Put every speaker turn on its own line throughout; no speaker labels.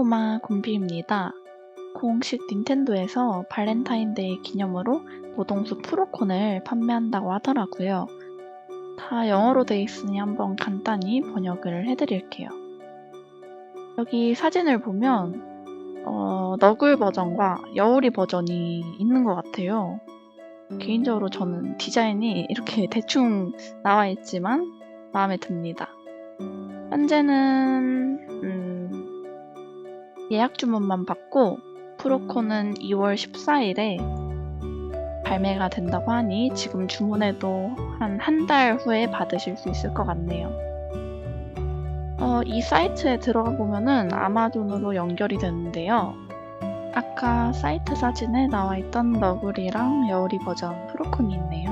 곰마고마 곰비입니다. 공식 닌텐도에서 발렌타인데이 기념으로 모동수 프로콘을 판매한다고 하더라고요. 다 영어로 돼 있으니 한번 간단히 번역을 해드릴게요. 여기 사진을 보면 어, 너굴 버전과 여우리 버전이 있는 것 같아요. 개인적으로 저는 디자인이 이렇게 대충 나와 있지만 마음에 듭니다. 현재는 음, 예약 주문만 받고 프로콘은 2월 14일에 발매가 된다고 하니 지금 주문해도 한 한 달 후에 받으실 수 있을 것 같네요. 어, 이 사이트에 들어가 보면은 아마존으로 연결이 되는데요. 아까 사이트 사진에 나와 있던 너구리랑 여우리 버전 프로콘이 있네요.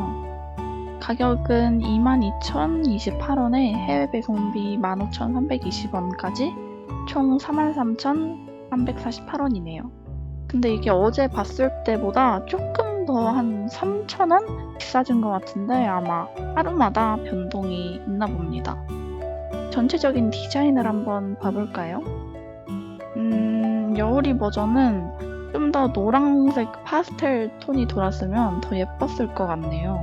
가격은 22,028원에 해외 배송비 15,320원까지 총 33,348원이네요. 근데 이게 어제 봤을 때보다 조금 더 한 3,000원 비싸진 것 같은데 아마 하루마다 변동이 있나 봅니다. 전체적인 디자인을 한번 봐볼까요? 음, 여우리 버전은 좀 더 노란색 파스텔 톤이 돌았으면 더 예뻤을 것 같네요.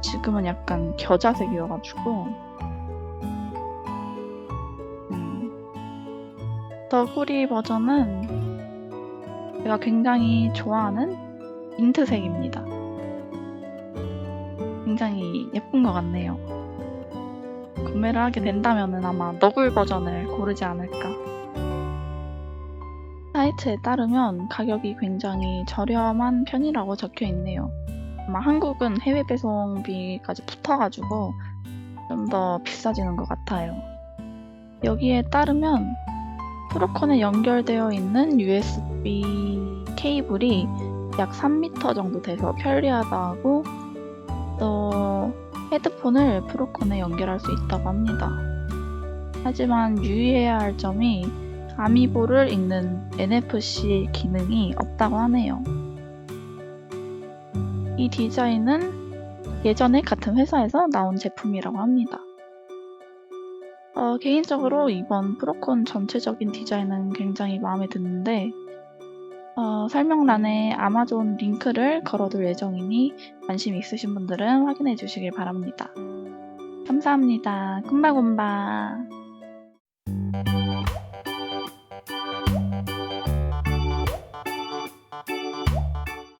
지금은 약간 겨자색이어가지고 너구리 버전은 제가 굉장히 좋아하는 민트색입니다. 굉장히 예쁜 것 같네요. 구매를 하게 된다면 아마 너굴 버전을 고르지 않을까. 사이트에 따르면 가격이 굉장히 저렴한 편이라고 적혀 있네요. 아마 한국은 해외 배송비까지 붙어가지고 좀 더 비싸지는 것 같아요. 여기에 따르면 프로콘에 연결되어 있는 USB 케이블이 약 3m 정도 돼서 편리하다고 또 헤드폰을 프로콘에 연결할 수 있다고 합니다. 하지만 유의해야 할 점이 아미보를 읽는 NFC 기능이 없다고 하네요. 이 디자인은 예전에 같은 회사에서 나온 제품이라고 합니다. 어, 개인적으로 이번 프로콘 전체적인 디자인은 굉장히 마음에 드는데 어, 설명란에 아마존 링크를 걸어둘 예정이니 관심 있으신 분들은 확인해 주시길 바랍니다. 감사합니다. kumbakumba.